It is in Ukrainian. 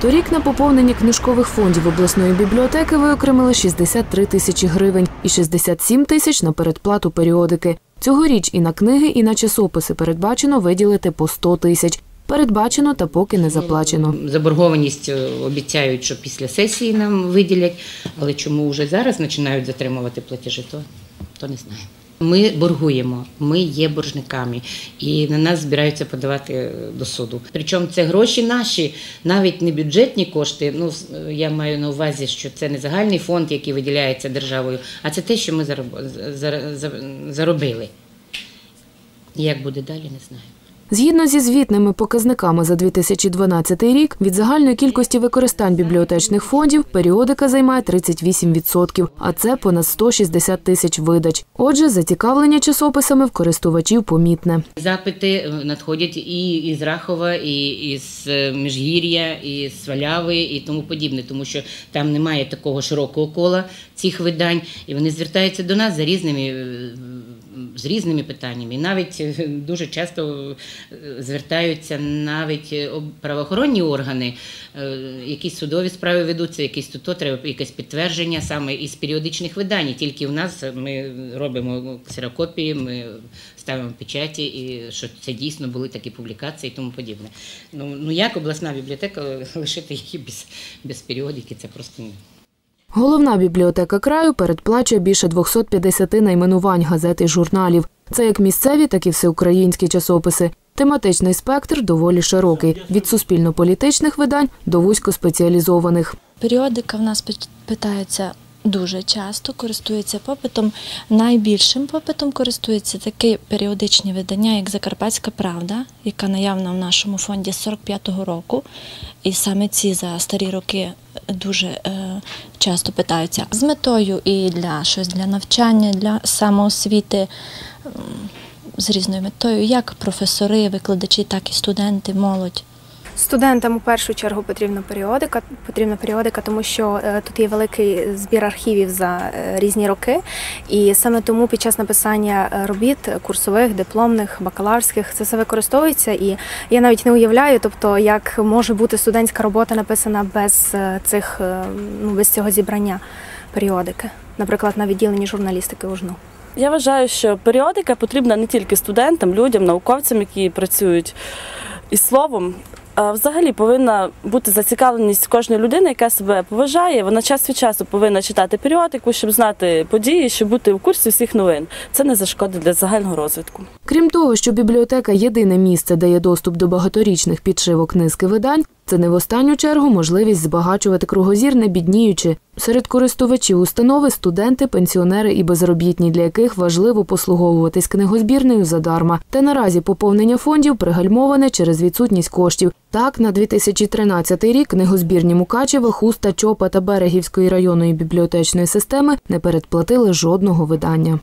Торік на поповнення книжкових фондів обласної бібліотеки виокремили 63 тисячі гривень і 67 тисяч на передплату періодики. Цьогоріч і на книги, і на часописи передбачено виділити по 100 тисяч. Передбачено та поки не заплачено. Заборгованість е, обіцяють, що після сесії нам виділять, але чому вже зараз починають затримувати платежі, то, то не знаю. Ми боргуємо, ми є боржниками, і на нас збираються подавати е, до суду. Причому це гроші наші, навіть не бюджетні кошти. Ну е, я маю на увазі, що це не загальний фонд, який виділяється державою, а це те, що ми зароб- за- за- заробили. Як буде далі, не знаю. Згідно зі звітними показниками за 2012 рік, від загальної кількості використань бібліотечних фондів періодика займає 38%, а це понад 160 тисяч видач. Отже, зацікавлення часописами в користувачів помітне. Запити е, надходять і із Рахова, і із е, Міжгір'я, і з Сваляви, і тому подібне, тому що там немає такого широкого кола цих видань, і вони звертаються до нас за різними е, з різними питаннями. Навіть е, дуже часто е, звертаються навіть е, правоохоронні органи, якісь судові справи ведуться, якісь тут треба якесь підтвердження саме із періодичних видань. Тільки в нас ми робимо ксерокопії, ми ставимо печаті, і що це дійсно були такі публікації і тому подібне. Ну, ну як обласна бібліотека лишити її без, без періодики, це просто. Головна бібліотека краю передплачує більше 250 найменувань газет і журналів. Це як місцеві, так і всеукраїнські часописи. Тематичний спектр доволі широкий від суспільно-політичних видань до вузькоспеціалізованих. Періодика в нас пит- питається дуже часто, користується попитом. Найбільшим попитом користуються такі періодичні видання, як Закарпатська Правда, яка наявна в нашому фонді з 45-го року. І саме ці за старі роки дуже е, часто питаються з метою і для щось для навчання, для самоосвіти. З різною метою, як професори, викладачі, так і студенти, молодь. Студентам у першу чергу потрібна періодика. Потрібна періодика, тому що е, тут є великий збір архівів за е, різні роки, і саме тому під час написання е, робіт курсових, дипломних, бакалаврських це все використовується. І я навіть не уявляю, тобто як може бути студентська робота написана без цих ну без цього зібрання періодики, наприклад, на відділенні журналістики УЖНУ. Я вважаю, що періодика потрібна не тільки студентам, людям, науковцям, які працюють із словом. Взагалі повинна бути зацікавленість кожної людини, яка себе поважає. Вона час від часу повинна читати періодику, щоб знати події, щоб бути в курсі всіх новин. Це не зашкодить для загального розвитку. Крім того, що бібліотека єдине місце, де є доступ до багаторічних підшивок низки видань, це не в останню чергу можливість збагачувати кругозір, не бідніючи. Серед користувачів установи студенти, пенсіонери і безробітні, для яких важливо послуговуватись книгозбірнею задарма. Та наразі поповнення фондів пригальмоване через відсутність коштів. Так, на 2013 рік книгозбірні Мукачева, Хуста, Чопа та Берегівської районної бібліотечної системи не передплатили жодного видання.